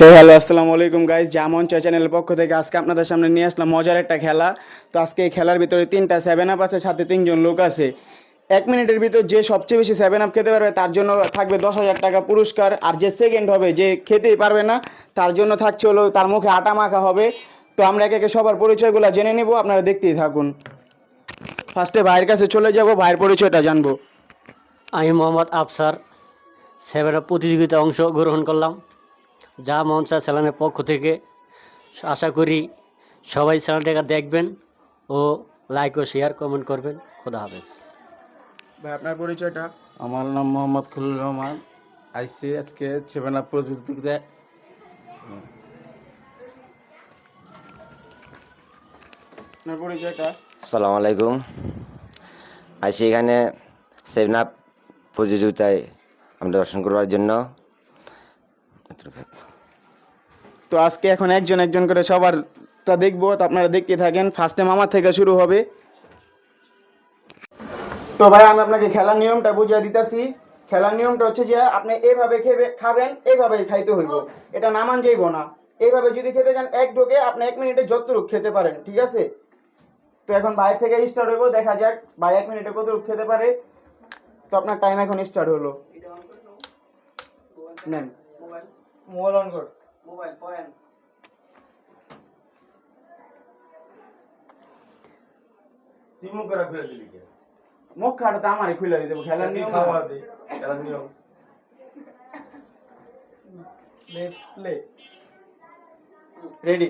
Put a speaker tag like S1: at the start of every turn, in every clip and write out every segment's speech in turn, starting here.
S1: Hello আসসালামু আলাইকুম guys jamun চা চ্যানেলের পক্ষ থেকে আজকে আপনাদের সামনে নিয়ে আসলাম মজার একটা খেলা। তো আজকে এই খেলার ভিতরে তিনটা সেভেন আপ আছে, সাথে তিনজন লোক আছে। এক মিনিটের ভিতর যে সবচেয়ে বেশি সেভেন আপ খেতে পারবে, তার জন্য থাকবে দশ হাজার টাকা পুরস্কার। আর যে সেকেন্ড হবে, যে খেতেই পারবে না, তার জন্য থাকছে হলো, তার মুখে আটা মাখা হবে। তো আমরা একে একে সবার পরিচয়গুলো জেনে নিব, আপনারা দেখতেই থাকুন। ফার্স্টে ভাইয়ের কাছে চলে যাব, ভাইয়ের পরিচয়টা জানব।
S2: আমি মোহাম্মদ আফসার সেভেনের প্রতিযোগিতায় অংশগ্রহণ করলাম। যা মঞ্চা চ্যানেলের পক্ষ থেকে। আশা করি সবাই চ্যানেলটাকে দেখবেন ও লাইক ও শেয়ার কমেন্ট করবেন। খোদা হাফেজ।
S1: ভাই আপনার পরিচয়টা?
S3: আমার নাম মোহাম্মদ খুলুর রহমান। আইসি আজকে সেভেন আপ প্রতিযোগিতায়
S1: আপনার পরিচয়টা?
S4: সালাম আলাইকুম। আইসি এখানে সেভেন আপ প্রতিযোগিতায় আমি দর্শন করবার জন্য
S1: তো আজকে এখন একজন একজন করে সবার তা দেখব, তো আপনারা দেখতে থাকেন। ফার্স্টে মামা থেকে শুরু হবে। তো ভাই, আমি আপনাকে খেলার নিয়মটা বুঝিয়ে দিতেছি। খেলার নিয়মটা হচ্ছে যে, আপনি এইভাবে খেবে খাবেন এইভাবে খাইতে হইব। এটা নামান যাইব না। এইভাবে যদি খেতে যান, এক ঢোকে আপনি এক মিনিটে যতটুক খেতে পারেন, ঠিক আছে? তো এখন ভাই থেকে স্টার্ট হইব, দেখা যাক ভাই এক মিনিটে কতটুক খেতে পারে। তো আপনার টাইম এখন স্টার্ট হলো। নেন। মোবাইল অন কর।
S3: তুই মুখ করে খুলে দিলি কে?
S1: মুখ খাটো তো আমারই খুলে দিতে খেলার নিয়ম
S3: খাওয়া দে, খেলার নিয়ম।
S1: Play ready.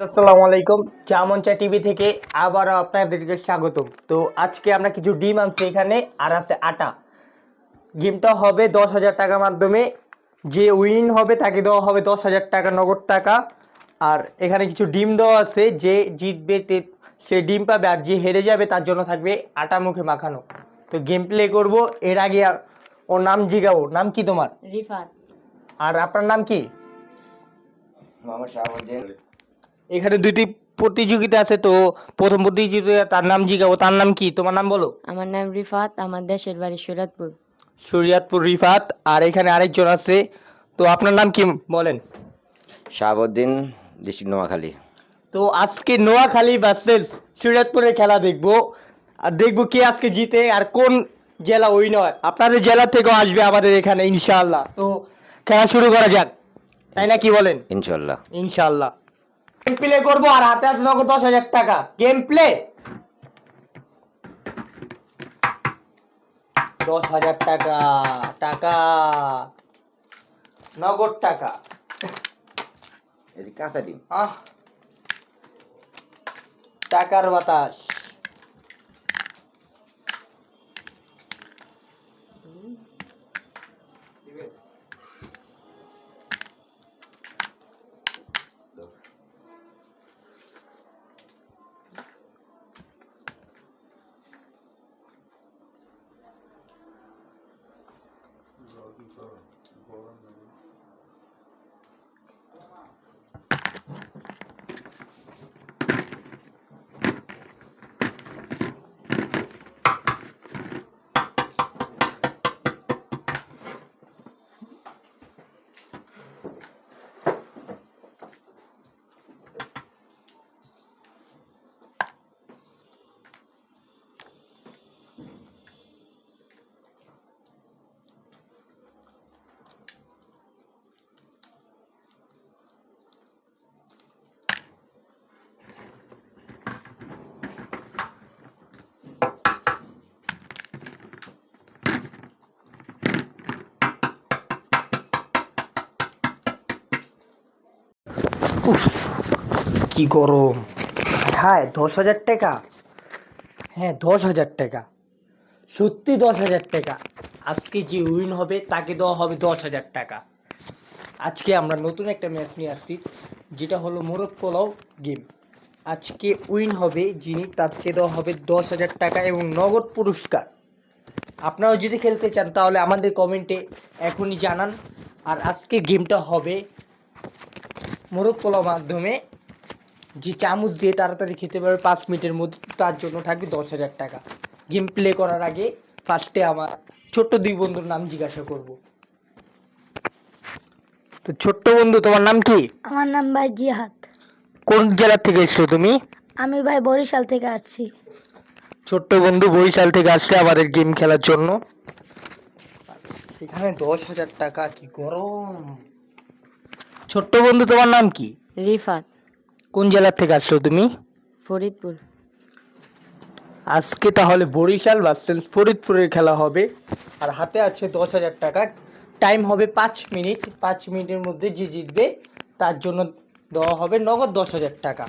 S5: আসসালামু আলাইকুম চামনচা টিভি থেকে আবারও আপনাদেরকে স্বাগত তো আজকে আমরা কিছু ডিম আনছি এখানে আর আছে আটা। গেমটা হবে দশ হাজার টাকার মাধ্যমে। যে উইন হবে তাকে দেওয়া হবে দশ হাজার টাকা নগদ টাকা। আর এখানে কিছু ডিম দেওয়া আছে যে জিতবে সে ডিম পাবে আর যে হেরে যাবে তার জন্য থাকবে আটা মুখে মাখানো। তো গেম প্লে করব এর আগে আর- ওর নাম জিগাবো। নাম কি তোমার?
S6: রিফাত।
S5: আর আপনার নাম কি?
S4: শাহাবুদ্দিন।
S5: এখানে দুইটি প্রতিযোগিতা আছে তো প্রথম প্রতিযোগিতা তার নাম জিগাবো। তার নাম কি? তোমার নাম বলো।
S6: আমার নাম রিফাত আমার দেশের বাড়ি সুরাতপুর।
S5: শরিয়াতপুর রিফাত। আর এখানে আরেকজন আছে তো আপনার নাম কি বলেন?
S4: শাহাবুদ্দিন ডিস্ট্রিক্ট নোয়াখালী।
S5: তো আজকে নোয়াখালী ভার্সেস শরিয়াতপুরের খেলা দেখব। আর দেখব কে আজকে জিতে আর কোন জেলা ওই নয় আপনাদের জেলা থেকেও আসবে আমাদের এখানে ইনশাআল্লাহ। তো খেলা শুরু করা যাক। তাই না কি বলেন?
S4: ইনশাল্লাহ
S5: ইনশাআল্লাহ। গেম প্লে করব আর হাতে আছে নগদ দশ হাজার টাকা। গেম প্লে দশ হাজার টাকা টাকা। নগদ টাকা।
S4: কাঁচা ডিম।
S5: আহ। টাকার বাতাস। 嗯，好了。উফ, কি গরম? হ্যাঁ দশ হাজার টাকা? হ্যাঁ দশ হাজার টাকা। সত্যি দশ হাজার টাকা। আজকে যে উইন হবে তাকে দেওয়া হবে দশ হাজার টাকা। আজকে আমরা নতুন একটা ম্যাচ নিয়ে আসছি যেটা হলো মোরগ পোলাও গেম আজকে উইন হবে যিনি তাকে দেওয়া হবে দশ হাজার টাকা এবং নগদ পুরস্কার। আপনারাও যদি খেলতে চান তাহলে আমাদের কমেন্টে এখনই জানান। আর আজকে গেমটা হবে মোরগ পোলাও মাধ্যমে যে চামচ দিয়ে তাড়াতাড়ি খেতে পারবে পাঁচ মিনিটের মধ্যে তার জন্য থাকবে দশ হাজার টাকা। গেম প্লে করার আগে ফার্স্টে আমার ছোট্ট দুই বন্ধুর নাম জিজ্ঞাসা করব। তো ছোট্ট বন্ধু তোমার নাম কি?
S7: আমার নাম ভাই জিহাদ।
S5: কোন জেলা থেকে এসছো তুমি?
S7: আমি ভাই বরিশাল থেকে আসছি।
S5: ছোট্ট বন্ধু বরিশাল থেকে আসলে আমাদের গেম খেলার জন্য। এখানে দশ হাজার টাকা কি গরম! ছোট্ট বন্ধু তোমার নাম কি?
S6: রিফাত।
S5: কোন জেলা থেকে আসছো তুমি?
S6: ফরিদপুর।
S5: আজকে তাহলে বরিশাল ভার্সেস ফরিদপুরের খেলা হবে। আর হাতে আছে দশ হাজার টাকা। টাইম হবে পাঁচ মিনিট। পাঁচ মিনিটের মধ্যে যে জিতবে তার জন্য দেওয়া হবে নগদ দশ হাজার টাকা।